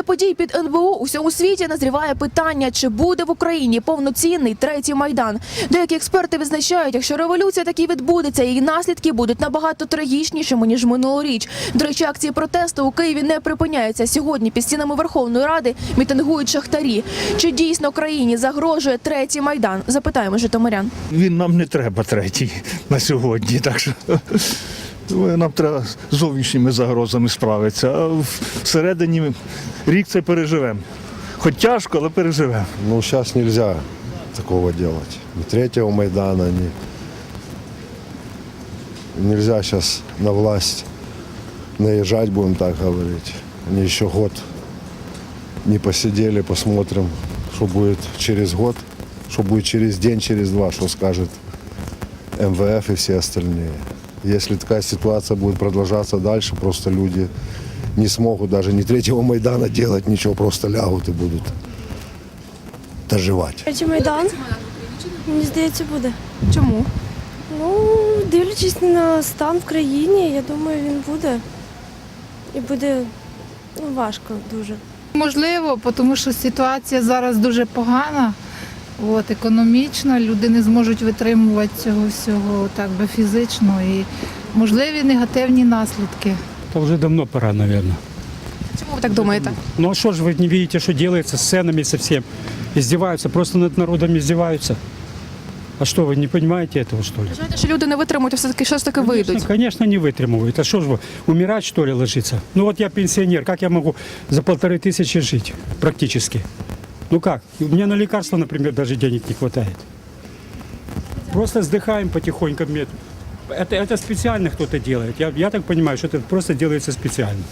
Після подій під НБУ у всьому світі назріває питання, чи буде в Україні повноцінний третій майдан. Деякі експерти визначають, якщо революція таки відбудеться, її наслідки будуть набагато трагічнішими ніж минулоріч. До речі, акції протесту у Києві не припиняються. Сьогодні під стінами Верховної Ради мітингують шахтарі. Чи дійсно країні загрожує третій майдан? Запитаємо житомирян. Він нам не треба третій на сьогодні, так що нам треба з зовнішніми загрозами справитися. А всередині рік це переживемо. Хоч тяжко, але переживемо. Ну, сейчас нельзя такого делать. Ни третьего Майдана, ни... Нельзя сейчас на власть наезжать, будем так говорить. Они еще год не посидели, посмотрим, что будет через год, что будет через день, через два, что скажет МВФ и все остальные. Если такая ситуация будет продолжаться дальше, просто люди не смогут даже ни третьего Майдана делать, ничего, просто лягут и будут доживать. Третій майдан? Мені здається, буде. Чому? Ну, дивлячись на стан в країні, я думаю, він буде. І буде ну, важко дуже. Можливо, тому що ситуація зараз дуже погана. От, економічно, люди не зможуть витримувати цього всього так би фізично і можливі негативні наслідки. Это уже давно пора, наверное. Чому ви так думаєте? Ну а что же вы не видите, что делается с ценами совсем? Издеваются, просто над народом издеваются. А что, вы не понимаете этого, что ли? Вважаєте, що люди не витримують, і все таки щось таки Конечно, вийдуть. конечно, не вытребуют. А что же вы, умирать что ли ложиться? Ну вот я пенсионер, как я могу за полторы тысячи жить практически? Ну как? У меня на лекарства, например, даже денег не хватает. Просто вздыхаем потихоньку. Мне- Это, это специально кто-то делает. Я, я так понимаю, что это просто делается специально.